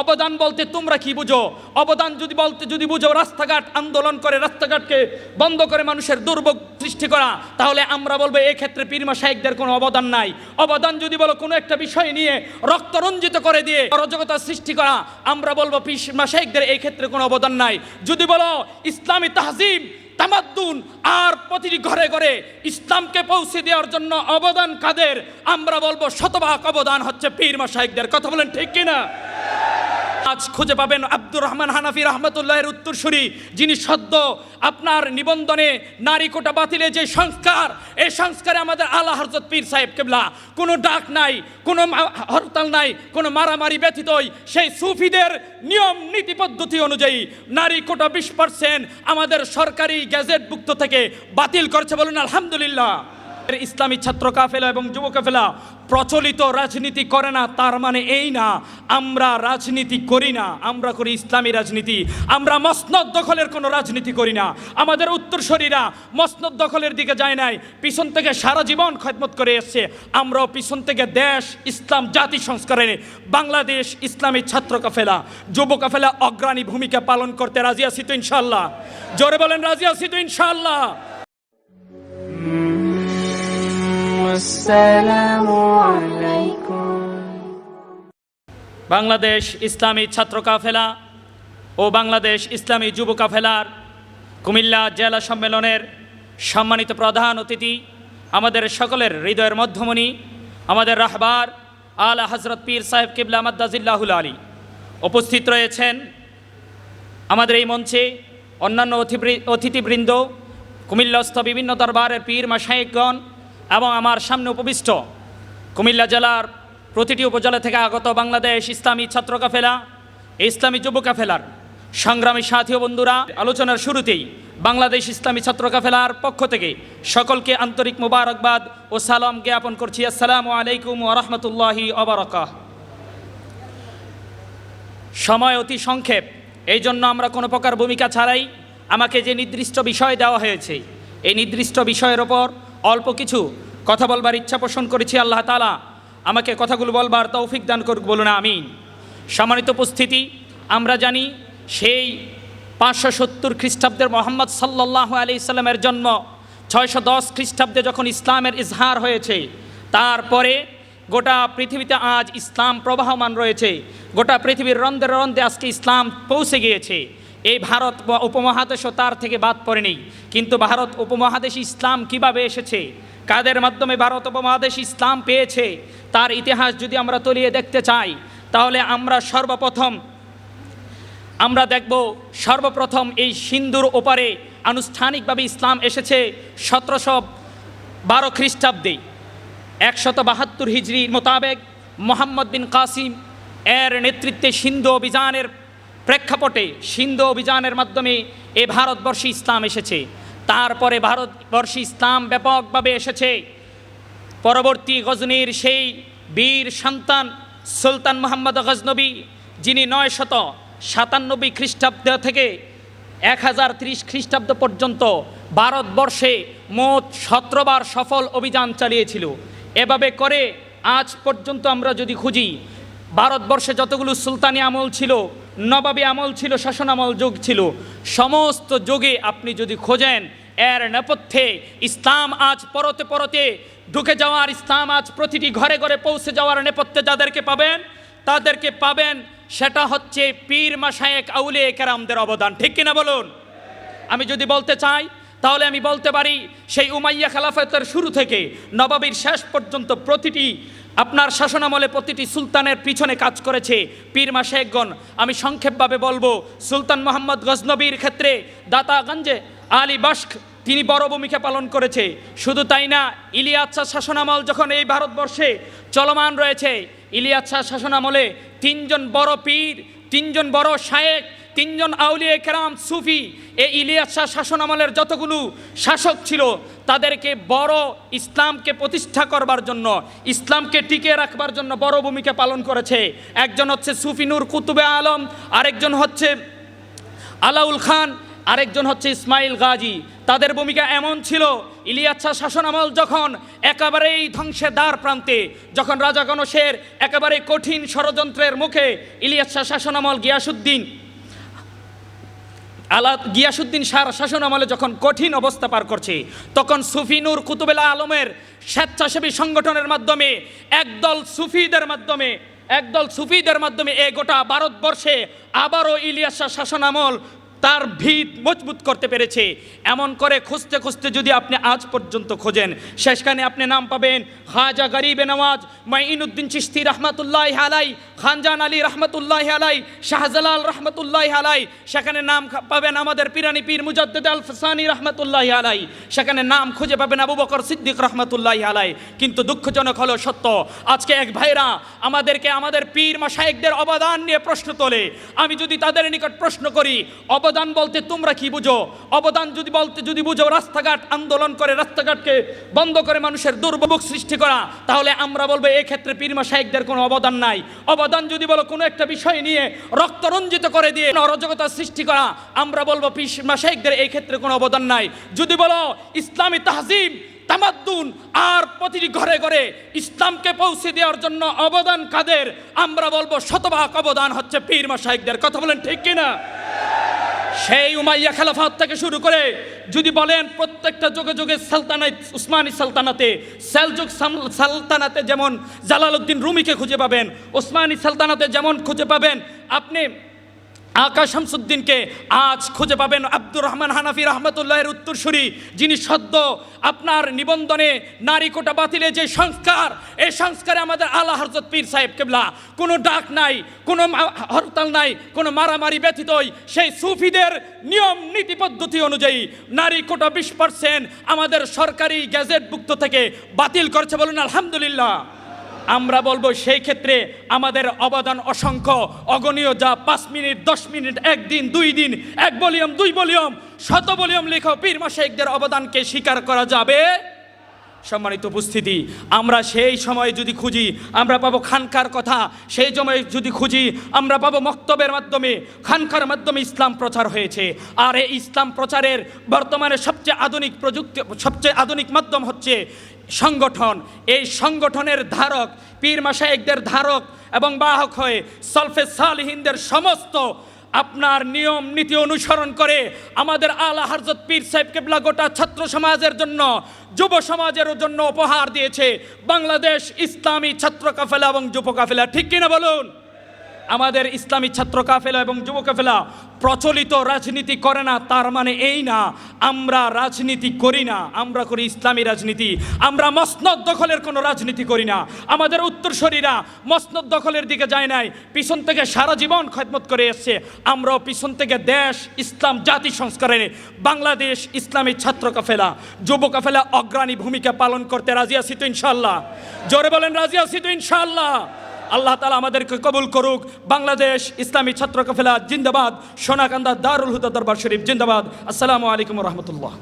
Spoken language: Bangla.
অবদান বলতে তোমরা কি বুঝো? অবদান যদি বলতে যদি বুঝো, রাস্তাঘাট আন্দোলন করে, রাস্তাঘাটকে বন্ধ করে মানুষের দুর্ভোগ সৃষ্টি করা, তাহলে আমরা বলব ক্ষেত্রে পীরমা শাহেকদের কোনো অবদান নাই। অবদান যদি বলো কোনো একটা বিষয় নিয়ে রক্তরঞ্জিত করে দিয়ে অরাজকতা সৃষ্টি করা, আমরা বলব পীরমা শাহেকদের এই ক্ষেত্রে কোনো অবদান নাই। যদি বলো ইসলামী তাহজিম তামাদ্দুন আর প্রতিটি ঘরে ঘরে ইসলামকে পৌঁছে দেওয়ার জন্য অবদান কাদের, আমরা বলব শতভাগ অবদান হচ্ছে পীর মাসাইকদের কথা বলেন ঠিক কিনা? আজ খুঁজে পাবেন আব্দুর রহমান হানাফি রহমতুল্লাহের উত্তরসূরি, যিনি সদ্য আপনার নিবন্ধনে নারী কোটা বাতিলে যে সংস্কার, এই সংস্কারে আমাদের আল্লাহ হরজত পীর সাহেব কেবলা, কোনো ডাক নাই, কোনো হরতাল নাই, কোনো মারামারি ব্যতীতই সেই সুফিদের নিয়ম নীতি পদ্ধতি অনুযায়ী নারী কোটা বিশ পার্সেন্ট আমাদের সরকারি গ্যাজেটভুক্ত থেকে বাতিল করছে বলুন আলহামদুলিল্লাহ। ইসলামী ছাত্র কাফেলা এবং যুব কাফেলা প্রচলিত রাজনীতি করে না, তার মানে এই না, আমরা রাজনীতি করি না, আমরা করি ইসলামী রাজনীতি, আমরা মসনদ দখলের কোনো রাজনীতি করি না। আমাদের উত্তরসরীরা মসনদ দখলের দিকে যায় নাই, পিছন থেকে সারা জীবন খদমত করে এসছে। আমরাও পিছন থেকে দেশ, ইসলাম, জাতি সংস্কারে বাংলাদেশ, ইসলামী ছাত্র কাফেলা, যুব কাফেলা অগ্রণী ভূমিকা পালন করতে রাজি আছি তো ইনশাল্লাহ জোরে বলেন, রাজি আছি তো ইনশাল্লাহ বাংলাদেশ ইসলামী ছাত্র কাফেলা ও বাংলাদেশ ইসলামী যুব কাফেলার কুমিল্লা জেলা সম্মেলনের সম্মানিত প্রধান অতিথি, আমাদের সকলের হৃদয়ের মধ্যমণি, আমাদের রাহবার আল হজরত পীর সাহেব কিবলা মাদ্দাজিল্লাহুল আলী। উপস্থিত রয়েছেন আমাদের এই মঞ্চে অন্যান্য অতিথিবৃন্দ, কুমিল্লাস্থ বিভিন্ন দরবারের পীর মাসায়িকগণ এবং আমার সামনে উপবিষ্ট কুমিল্লা জেলার প্রতিটি উপজেলা থেকে আগত বাংলাদেশ ইসলামী ছাত্র কাফেলা, ইসলামী যুব কাফেলার সংগ্রামী সাথী ও বন্ধুরা, আলোচনার শুরুতেই বাংলাদেশ ইসলামী ছাত্র কাফেলার পক্ষ থেকে সকলকে আন্তরিক মুবারকবাদ ও সালাম জ্ঞাপন করছি। আসসালামু আলাইকুম ওরহমতুল্লাহি অবরকাহ সময় অতি সংক্ষেপ এই জন্য আমরা কোনো প্রকার ভূমিকা ছাড়াই আমাকে যে নির্দিষ্ট বিষয় দেওয়া হয়েছে, এই নির্দিষ্ট বিষয়ের ওপর অল্প কিছু কথা বলবার ইচ্ছা পোষণ করেছি আল্লাহ তালা আমাকে কথাগুলো বলবার তৌফিক দান করুক, বলুন আমিন। সম্মানিত উপস্থিতি, আমরা জানি সেই পাঁচশো সত্তর খ্রিস্টাব্দের মোহাম্মদ সাল্লাহ আলি ইসলামের জন্ম, ছয়শো দশ খ্রিস্টাব্দে যখন ইসলামের ইজহার হয়েছে, তারপরে গোটা পৃথিবীতে আজ ইসলাম প্রবাহমান রয়েছে, গোটা পৃথিবীর রন্ধে রন্ধে আজকে ইসলাম পৌঁছে গিয়েছে। এই ভারত উপমহাদেশও তার থেকে বাদ পড়েনি। কিন্তু ভারত উপমহাদেশ ইসলাম কীভাবে এসেছে? কাদের মাধ্যমে ভারত উপমহাদেশ ইসলাম পেয়েছে? তার ইতিহাস যদি আমরা তলিয়ে দেখতে চাই, তাহলে আমরা সর্বপ্রথম, আমরা দেখব সর্বপ্রথম এই সিন্ধুর ওপারে আনুষ্ঠানিকভাবে ইসলাম এসেছে সতেরোশো বারো খ্রিস্টাব্দে। একশত বাহাত্তর হিজড়ির মোতাবেক মোহাম্মদ বিন কাসিম এর নেতৃত্বে সিন্ধু অভিযানের প্রেক্ষাপটে সিন্ধু অভিযানের মাধ্যমে এ ভারতবর্ষে ইসলাম এসেছে। তারপরে ভারতবর্ষে ইসলাম ব্যাপকভাবে এসেছে। পরবর্তী গজনীর সেই বীর সন্তান সুলতান মোহাম্মদ গজনবী, যিনি নয় শত সাতানব্বই খ্রিস্টাব্দ থেকে এক হাজার ত্রিশ খ্রিস্টাব্দ পর্যন্ত ভারতবর্ষে মোট সতেরোবার সফল অভিযান চালিয়েছিল। এভাবে করে আজ পর্যন্ত আমরা যদি খুঁজি, ভারতবর্ষে যতগুলো সুলতানি আমল ছিল নবাবী আমল ছিল, শাসন আমল যুগ ছিল। সমস্ত যুগে আপনি যদি খোঁজেন, এর নেপথ্যে ইসলাম আজ পরতে পরতে ঢুকে যাওয়ার, ইসলাম আজ প্রতিটি ঘরে ঘরে পৌঁছে যাওয়ার নেপথ্যে যাদেরকে পাবেন, তাদেরকে পাবেন সেটা হচ্ছে পীর মাসায়েক আউলে কেরামদের অবদান। ঠিক কিনা বলুন? আমি যদি বলতে চাই, তাহলে আমি বলতে পারি, সেই উমাইয়া খেলাফতের শুরু থেকে নবাবীর শেষ পর্যন্ত প্রতিটি আপনার শাসনামলে প্রতিটি সুলতানের পিছনে কাজ করেছে। পীর মাসেকগণ, আমি সংক্ষেপভাবে বলব, সুলতান মোহাম্মদ গজনবীর ক্ষেত্রে দাতাগঞ্জে আলী বাস্ক, তিনি বড় ভূমিকা পালন করেছে। শুধু তাই না ইলিয়াচ্ছা শাসনামল যখন এই ভারতবর্ষে চলমান রয়েছে ইলিয়াচ্ছা শাসনামলে তিনজন বড় পীর, তিনজন বড় শায়েক তিনজন আউলিয়া কেরাম সুফি, এ ইলিয়াস শাহ শাসন আমলের যতগুলো শাসক ছিল, তাদেরকে বড় ইসলামকে প্রতিষ্ঠা করবার জন্য, ইসলামকে টিকিয়ে রাখবার জন্য বড় ভূমিকা পালন করেছে। একজন হচ্ছে সুফি নূর কুতুবে আলম, আরেকজন হচ্ছে আলাউল খান, আরেকজন হচ্ছে ইসমাইল গাজী। তাদের ভূমিকা এমন ছিল ইলিয়াচ্ছা শাসনামল যখন একেবারেই ধ্বংসের দ্বার প্রান্তে, যখন রাজা গণশের একেবারে কঠিন ষড়যন্ত্রের মুখে ইলিয়াচ্ছা শাসনামল গিয়াসুদ্দিন আলা গিয়াসুদ্দিন শাহর শাসন আমলে যখন কঠিন অবস্থা পার করছে, তখন সুফিনুর কুতুবেলা আলমের স্বেচ্ছাসেবী সংগঠনের মাধ্যমে, একদল সুফিদের মাধ্যমে, একদল সুফিদের মাধ্যমে এ গোটা ভারতবর্ষে আবারও ইলিয়াসা শাসন আমল তার ভিত মজবুত করতে পেরেছে। এমন করে খুঁজতে খুঁজতে যদি আপনি আজ পর্যন্ত খোঁজেন, শেষখানে আপনি নাম পাবেন খাজা গরিবে নওয়াজ মাইনুদ্দিন চিস্তি রহমতুল্লাহ আলাই খানজান আলী রহমতুল্লাহ আলাই শাহজালাল রহমতুল্লাহ আলাই সেখানে নাম পাবেন আমাদের পিরানি পীর মুজাদ্দেদ আল ফসানি রহমতুল্লাহ আলাই সেখানে নাম খুঁজে পাবেন আবু বকর সিদ্দিক রহমতুল্লাহ আলাই কিন্তু দুঃখজনক হলো সত্য, আজকে এক ভাইরা আমাদেরকে আমাদের পীর মাসায়েকদের অবদান নিয়ে প্রশ্ন তোলে। আমি যদি তাদের নিকট প্রশ্ন করি অবদান বলতে তোমরা কি বুঝো? অবদান যদি বলতে যদি বুঝো, রাস্তাঘাট আন্দোলন করে রাস্তাঘাটকে বন্ধ করে মানুষের দুর্ভোগ সৃষ্টি করা, তাহলে আমরা বলব এই ক্ষেত্রে পীর মাসায়েকদের কোনো অবদান নাই। অবদান যদি বলো কোনো একটা বিষয় নিয়ে রক্তরঞ্জিত করে দিয়ে অরাজকতা সৃষ্টি করা, আমরা বলব পীর মাসায়েকদের এই ক্ষেত্রে কোনো অবদান নাই। যদি বলো ইসলামী তাহজিম তামাদ্দুন আর প্রতিটি ঘরে ঘরে ইসলামকে পৌঁছে দেওয়ার জন্য অবদান কাদের, আমরা বলব শতভাগ অবদান হচ্ছে পীর মাসাইকদের কথা বলেন ঠিক কিনা? সেই উমাইয়া খেলাফাত থেকে শুরু করে, যদি বলেন প্রত্যেকটা যুগে যুগে সালতানাত, উসমানী সালতানাতে সেলজুক সালতানাতে যেমন জালালউদ্দিন রুমিকে খুঁজে পাবেন ওসমানী সালতানাতে যেমন খুঁজে পাবেন, আপনি আকা শামসুদ্দিনকে আজ খুঁজে পাবেন আব্দুর রহমান হানাফি রহমতুল্লাহের উত্তরসূরি, যিনি সদ্য আপনার নিবন্ধনে নারী কোটা বাতিলে যে সংস্কার, এই সংস্কারে আমাদের আল্লাহ হরজত পীর সাহেব কেবলা। কোনো ডাক নাই, কোনো হরতাল নাই, কোনো মারামারি ব্যতীতই সেই সুফিদের নিয়ম নীতি পদ্ধতি অনুযায়ী নারী কোটা বিশ পার্সেন্ট আমাদের সরকারি গ্যাজেটভুক্ত থেকে বাতিল করছে বলুন আলহামদুলিল্লাহ। আমরা বলব সেই ক্ষেত্রে আমাদের অবদান অসংখ্য। অগণীয় যা পাঁচ মিনিট, দশ মিনিট, একদিন, দুই দিন, এক বলিয়ম দুই বলিয়ম শত বলিয়ম লেখো পীর মাসাইকদের অবদানকে স্বীকার করা যাবে। সম্মানিত উপস্থিতি, আমরা সেই সময় যদি খুঁজি, আমরা পাবো খানকার কথা। সেই সময় যদি খুঁজি, আমরা পাবো মক্তবের মাধ্যমে। খানকার মাধ্যমে ইসলাম প্রচার হয়েছে। আর এই ইসলাম প্রচারের বর্তমানে সবচেয়ে আধুনিক প্রযুক্তি, সবচেয়ে আধুনিক মাধ্যম হচ্ছে সংগঠন। এই সংগঠনের ধারক, পীর মাসায়েকদের ধারক এবং বাহক হয়ে সলফে সালহিনদের সমস্ত আপনার নিয়ম, নীতি অনুসরণ করে আমাদের আলা হারজত পীর সাহেব কেবলা গোটা ছাত্র সমাজের জন্য, যুব সমাজের জন্য উপহার দিয়েছে বাংলাদেশ ইসলামী ছাত্র কাফেলা এবং যুব কাফেলা। ঠিক কিনা বলুন? আমাদের ইসলামী ছাত্র কাফেলা এবং যুব কাফেলা প্রচলিত রাজনীতি করে না, তার মানে এই না, আমরা রাজনীতি করি না, আমরা করি ইসলামী রাজনীতি, আমরা মসনদ দখলের কোনো রাজনীতি করি না। আমাদের উত্তরসরীরা মসনদ দখলের দিকে যায় নাই, পিছন থেকে সারা জীবন খদমত করে এসছে। আমরাও পিছন থেকে দেশ, ইসলাম, জাতি সংস্কারে বাংলাদেশ ইসলামী ছাত্র কাফেলা, যুব কাফেলা অগ্রণী ভূমিকা পালন করতে রাজি আছি তো ইনশাল্লাহ জোরে বলেন, রাজি আছি তো ইনশাল্লাহ আল্লাহ তালা আমাদেরকে কবুল করুক। বাংলাদেশ ইসলামী ছাত্র কাফেলা জিন্দাবাদ, সোনাকান্দা দারুল হুদা দরবার শরীফ জিন্দাবাদ। আসসালামু আলাইকুম রহমতুল্লাহ।